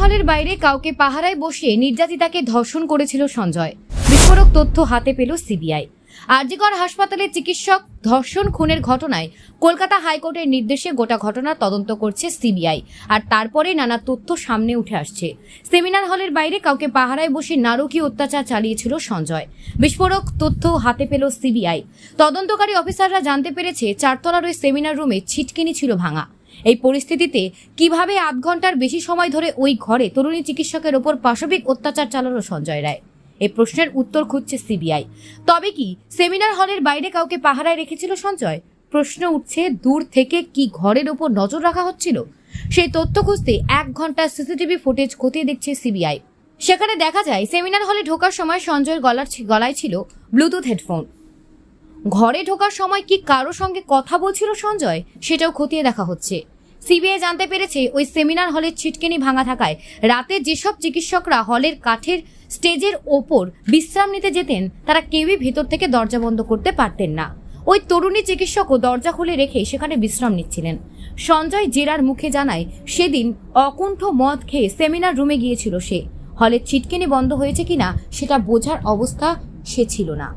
হলের বাইরে কাউকে পাহারায় বসিয়ে নির্যাতিতাকে ধর্ষণ করেছিল সঞ্জয়। বিস্ফোরক তথ্য হাতে পেল সিবিআই। আরজিকর হাসপাতালে চিকিৎসক ধর্ষণ খুনের ঘটনায় কলকাতা হাইকোর্টের নির্দেশে গোটা ঘটনা তদন্ত করছে সিবিআই। আর তারপরে নানা তথ্য সামনে উঠে আসছে। সেমিনার হলের বাইরে কাউকে পাহারায় বসে নারকীয় অত্যাচার চালিয়েছিল সঞ্জয়। বিস্ফোরক তথ্য হাতে পেল সিবিআই। তদন্তকারী অফিসাররা জানতে পেরেছে, চারতলার ওই সেমিনার রুমে ছিটকিনি ছিল ভাঙা। এই পরিস্থিতিতে কীভাবে আধ ঘণ্টার বেশি সময় ধরে ওই ঘরে তরুণী চিকিৎসকের ওপর পাশবিক অত্যাচার চালানো সঞ্জয় রায়? এই প্রশ্নের উত্তর খুঁজছে সিবিআই। তবে কি সেমিনার হলের বাইরে কাউকে পাহারায় রেখেছিল সঞ্জয়? প্রশ্ন উঠছে, দূর থেকে কি ঘরের ওপর নজর রাখা হচ্ছিল? সেই তথ্য খুঁজতে এক ঘণ্টা সিসিটিভি ফুটেজ খতিয়ে দেখছে সিবিআই। সেখানে দেখা যায়, সেমিনার হলে ঢোকার সময় সঞ্জয়ের গলার গলায় ছিল ব্লুটুথ হেডফোন। ঘরে ঢোকার সময় কি কারও সঙ্গে কথা বলছিল সঞ্জয়? সেটাও খতিয়ে দেখা হচ্ছে। সিবিআই জানতে পেরেছে ওই সেমিনার হলের ছিটকেনি ভাঙা থাকায়। রাতে যেসব চিকিৎসকরা হলের কাঠের স্টেজের ওপর বিশ্রাম নিতে যেতেন, তারা কেউই ভেতর থেকে দরজা বন্ধ করতে পারতেন না। ওই তরুণী চিকিৎসকও দরজা খুলে রেখে সেখানে বিশ্রাম নিচ্ছিলেন। সঞ্জয় জেরার মুখে জানায়, সেদিন অকুণ্ঠ মদ খেয়ে সেমিনার রুমে গিয়েছিল সে। হলের ছিটকেনি বন্ধ হয়েছে কিনা, সেটা বোঝার অবস্থা সে ছিল না।